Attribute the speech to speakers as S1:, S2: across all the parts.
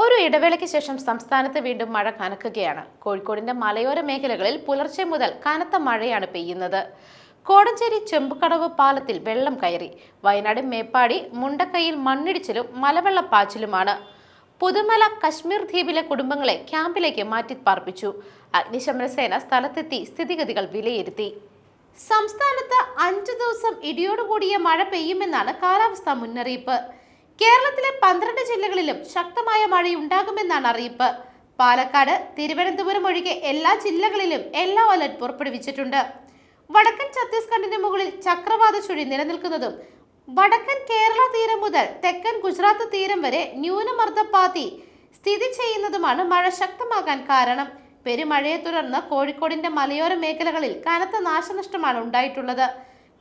S1: ഒരു ഇടവേളയ്ക്ക് ശേഷം സംസ്ഥാനത്ത് വീണ്ടും മഴ കനക്കുകയാണ്. കോഴിക്കോടിന്റെ മലയോര മേഖലകളിൽ പുലർച്ചെ മുതൽ കനത്ത മഴയാണ് പെയ്യുന്നത്. കോടഞ്ചേരി ചെമ്പുകടവ് പാലത്തിൽ വെള്ളം കയറി. വയനാട് മേപ്പാടി മുണ്ടക്കൈയിൽ മണ്ണിടിച്ചിലും മലവെള്ളപ്പാച്ചിലുമാണ്. പുതുമല കശ്മീർ ദ്വീപിലെ കുടുംബങ്ങളെ ക്യാമ്പിലേക്ക് മാറ്റി പാർപ്പിച്ചു അഗ്നിശമന സേന സ്ഥലത്തെത്തി സ്ഥിതിഗതികൾ വിലയിരുത്തി. സംസ്ഥാനത്ത് അഞ്ചു ദിവസം ഇടിയോടുകൂടിയ മഴ പെയ്യുമെന്നാണ് കാലാവസ്ഥാ മുന്നറിയിപ്പ്. കേരളത്തിലെ പന്ത്രണ്ട് ജില്ലകളിലും ശക്തമായ മഴയുണ്ടാകുമെന്നാണ് അറിയിപ്പ്. പാലക്കാട് തിരുവനന്തപുരം ഒഴികെ എല്ലാ ജില്ലകളിലും യെല്ലോ അലർട്ട് പുറപ്പെടുവിച്ചിട്ടുണ്ട്. വടക്കൻ ഛത്തീസ്ഗഡിന് മുകളിൽ ചക്രവാത ചുഴി നിലനിൽക്കുന്നതും വടക്കൻ കേരള തീരം മുതൽ തെക്കൻ ഗുജറാത്ത് തീരം വരെ ന്യൂനമർദ്ദപാതി സ്ഥിതി ചെയ്യുന്നതുമാണ് മഴ ശക്തമാകാൻ കാരണം. പെരുമഴയെ തുടർന്ന് കോഴിക്കോടിന്റെ മലയോര മേഖലകളിൽ കനത്ത നാശനഷ്ടമാണ് ഉണ്ടായിട്ടുള്ളത്.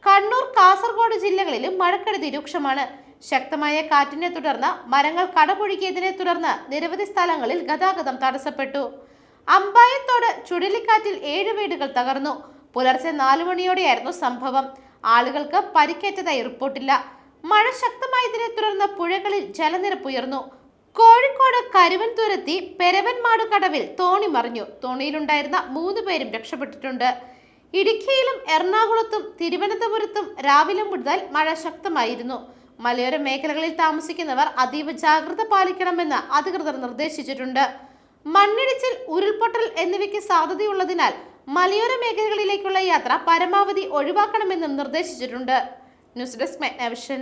S1: കണ്ണൂർ കാസർഗോഡ് ജില്ലകളിലും മഴക്കെടുതി രൂക്ഷമാണ്. ശക്തമായ കാറ്റിനെ തുടർന്ന് മരങ്ങൾ കടപുഴുകിയതിനെ തുടർന്ന് നിരവധി സ്ഥലങ്ങളിൽ ഗതാഗതം തടസ്സപ്പെട്ടു. അമ്പായത്തോട് ചുഴലിക്കാറ്റിൽ ഏഴ് വീടുകൾ തകർന്നു. പുലർച്ചെ നാലു മണിയോടെയായിരുന്നു സംഭവം. ആളുകൾക്ക് പരിക്കേറ്റതായി റിപ്പോർട്ടില്ല. മഴ ശക്തമായതിനെ തുടർന്ന് പുഴകളിൽ ജലനിരപ്പ് ഉയർന്നു. കോഴിക്കോട് കരുവൻതുരത്തി പെരവൻമാട് കടവിൽ തോണി മറിഞ്ഞു. തോണിയിലുണ്ടായിരുന്ന മൂന്ന് പേരും രക്ഷപ്പെട്ടിട്ടുണ്ട്. ഇടുക്കിയിലും എറണാകുളത്തും തിരുവനന്തപുരത്തും രാവിലെ മുതൽ മഴ ശക്തമായിരുന്നു. മലയോര മേഖലകളിൽ താമസിക്കുന്നവർ അതീവ ജാഗ്രത പാലിക്കണമെന്ന് അധികൃതർ നിർദ്ദേശിച്ചിട്ടുണ്ട്. മണ്ണിടിച്ചിൽ ഉരുൾപൊട്ടൽ എന്നിവയ്ക്ക് സാധ്യതയുള്ളതിനാൽ മലയോര മേഖലകളിലേക്കുള്ള യാത്ര പരമാവധി ഒഴിവാക്കണമെന്നും നിർദ്ദേശിച്ചിട്ടുണ്ട്. News desk മെഗ്നവിഷൻ.